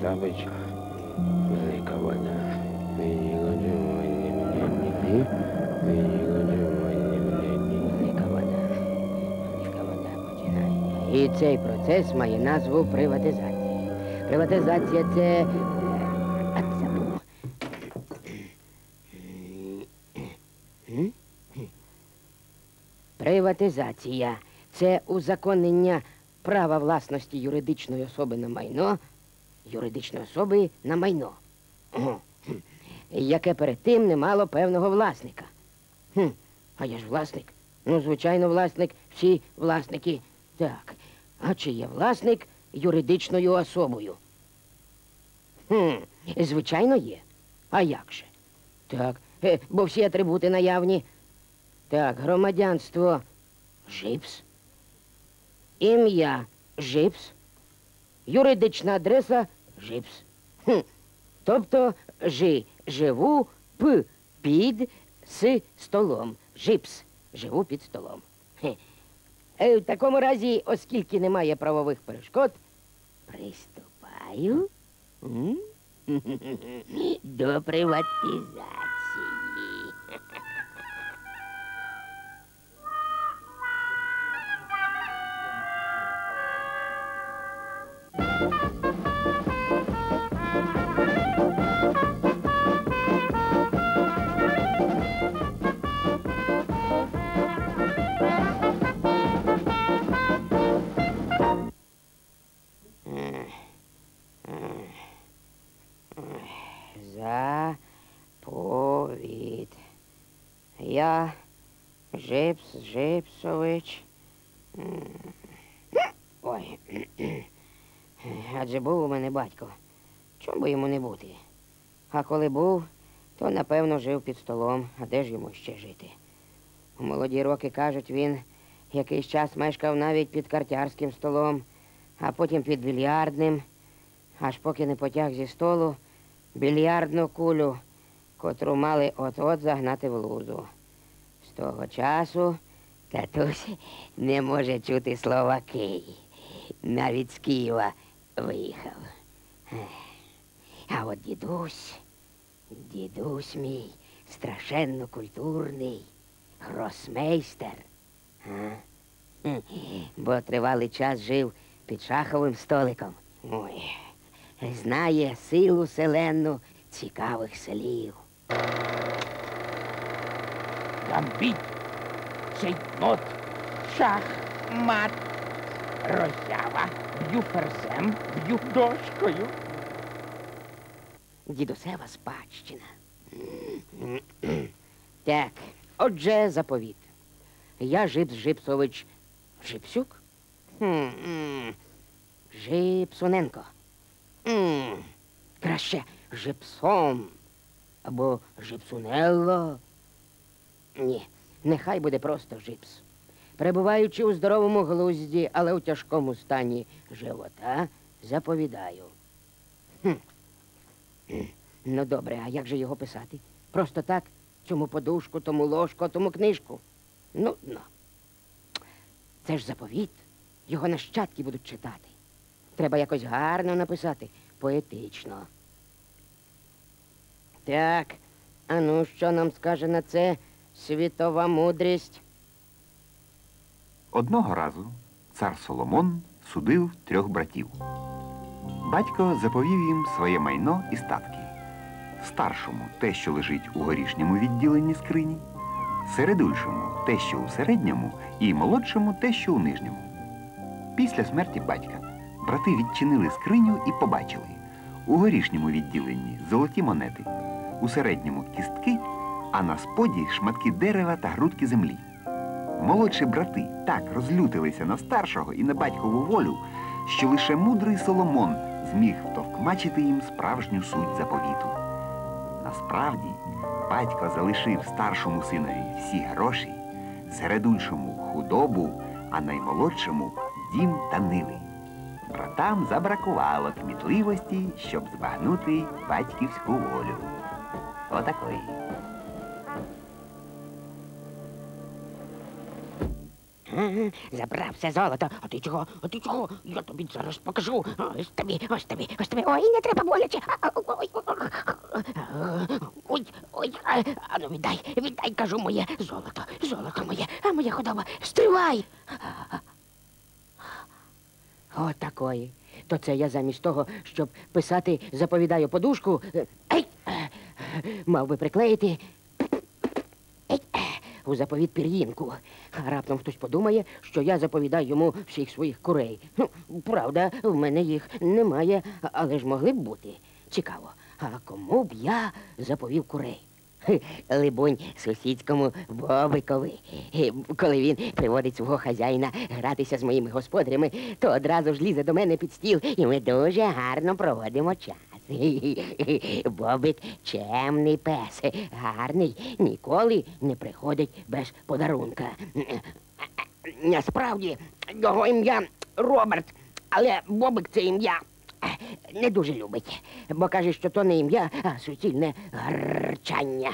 Починає. І цей процес має назву приватизації. Приватизація це. е. Приватизація це узаконення права власності юридичної особи на майно, юридичної особи на майно, яке перед тим не мало певного власника. А я ж власник. Ну, звичайно, власник, всі власники. Так. А чи є власник юридичною особою? Звичайно, є. А як же? Так, е, бо всі атрибути наявні. Так, громадянство Жипс. Ім'я Жипс. Юридична адреса Жипс. Хм. Тобто жи, живу, п, під, с столом. Жипс. Живу під столом. Хе. Е, В такому разі, оскільки немає правових перешкод, приступаю м, до приватизації. Я Жипс Жипсович. Ой. Адже був у мене батько. Чому би йому не бути? А коли був, то напевно жив під столом, а де ж йому ще жити? У молоді роки кажуть, він якийсь час мешкав навіть під картярським столом, а потім під більярдним, аж поки не потяг зі столу більярдну кулю, котру мали от-от загнати в лузу. З того часу татусь не може чути слова Кий. Навіть з Києва виїхав. А от дідусь, дідусь мій, страшенно культурний, гросмейстер. Бо тривалий час жив під шаховим столиком. Ой, знає силу селенну цікавих слів. Гамбіт, цейтнот, шах, мат, роззява, б'ю ферзем, б'ю дошкою. Дідусева спадщина. Так, отже, заповіт. Я Жипс Жипсович Жипсюк? М, Краще Жипсон. Або Жипсунелло. Ні, нехай буде просто Жипс. Перебуваючи у здоровому глузді, але у тяжкому стані живота, заповідаю. Хм. Ну добре, а як же його писати? Просто так, цьому подушку, тому ложку, тому книжку. Ну, ну. Це ж заповіт. Його нащадки будуть читати. Треба якось гарно написати, поетично. Так, а ну що нам скаже на це світова мудрість? Одного разу цар Соломон судив трьох братів. Батько заповів їм своє майно і статки. Старшому те, що лежить у горішньому відділенні скрині, середульшому те, що у середньому, і молодшому те, що у нижньому. Після смерті батька брати відчинили скриню і побачили у горішньому відділенні золоті монети, у середньому кістки, а на споді шматки дерева та грудки землі. Молодші брати так розлютилися на старшого і на батькову волю, що лише мудрий Соломон зміг втовкмачити їм справжню суть заповіту. Насправді, батько залишив старшому синові всі гроші, середульшому худобу, а наймолодшому дім та ниви. Братам забракувало кмітливості, щоб збагнути батьківську волю. Отакої. Забрав все золото. А ти чого? А ти чого? Я тобі зараз покажу. Ось тобі, ось тобі, ось тобі. Ой, не треба боляче. Ой, ой, ой, а, ну віддай, віддай, кажу, моє золото, золото моє, а моя худоба. Стривай! От такої. То це я замість того, щоб писати заповідаю подушку. е, е, Мав би приклеїти. У заповіт пір'їнку. А раптом хтось подумає, що я заповідаю йому всіх своїх курей. Ну, правда, в мене їх немає, але ж могли б бути. Цікаво, а кому б я заповів курей? Либонь, сусідському Бобикові. Коли він приводить свого хазяїна гратися з моїми господарями, то одразу ж лізе до мене під стіл, і ми дуже гарно проводимо час. Бобик чемний пес, гарний, ніколи не приходить без подарунка. Насправді, його ім'я Роберт, але Бобик це ім'я не дуже любить, бо каже, що то не ім'я, а суцільне гарчання.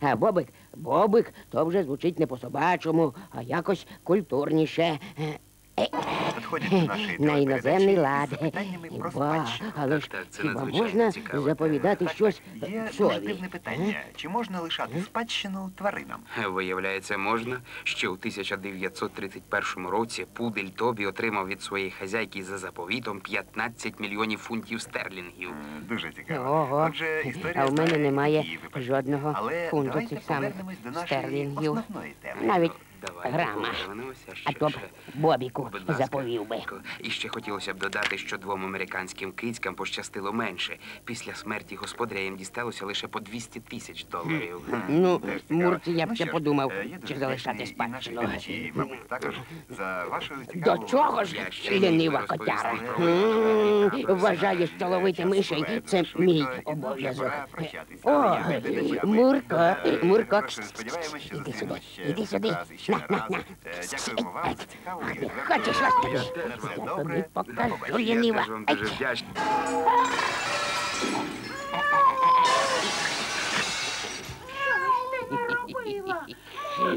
А Бобик, Бобик, то вже звучить не по-собачому, а якось культурніше. Е, Підходять до нашої На іноземний лад. Ба, але ж Так, це хіба надзвичайно можна цікаво. заповідати щось Є сові? дивне питання. Чи можна лишати спадщину тваринам? Виявляється, можна. Ще у 1931 році пудель Тобі отримав від своєї хазяйки за заповітом 15 мільйонів фунтів стерлінгів. М, Дуже цікаво. Ого, Отже, історія а в мене знає немає випадки. жодного Але фунту давайте цих самих повернемось до нашої стерлінгів. основної теми. Навіть грама. А то б. Бобіку заповів би. І ще хотілося б додати, що двом американським кицькам пощастило менше. Після смерті господаря їм дісталося лише по 200 тисяч доларів. Ну, Мурці, я б Ну ще подумав, е, чи залишати спадщину. також за До чого ж лінива котяра? розповісти про М, випадок. Вважає, що ловити мишей це мій обов'язок. О, Мурко, е, Мурко, іди сюди, іди сюди. Дякуємо вам за цікаву Хочеш? На все добре. покажу. Я дуже вдячний.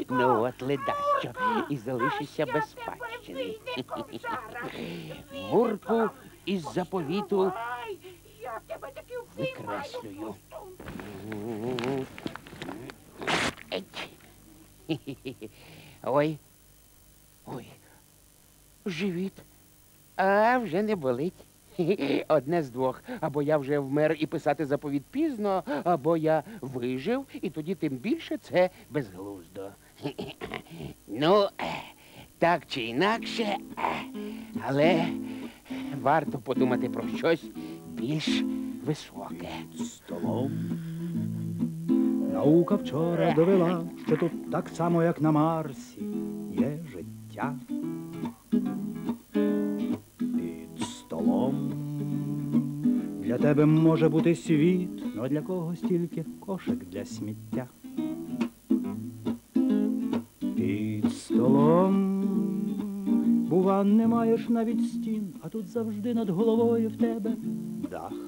Ну от ледащо, і залишишся без спадщини. Мурку із заповіту викреслюю. Еть. Ой. Ой. Живіт. А вже не болить. Одне з двох. Або я вже вмер і писати заповіт пізно, або я вижив, і тоді тим більше це безглуздо. Ну, е, так чи інакше, е, але варто подумати про щось більш високе. столом. Наука вчора довела, що тут так само, як на Марсі, є життя. Під столом для тебе може бути світ, но для когось тільки кошик для сміття. Під столом бува, не маєш навіть стін, а тут завжди над головою в тебе дах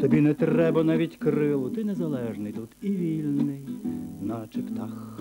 Тобі не треба навіть крилу, ти незалежний тут і вільний, наче птах.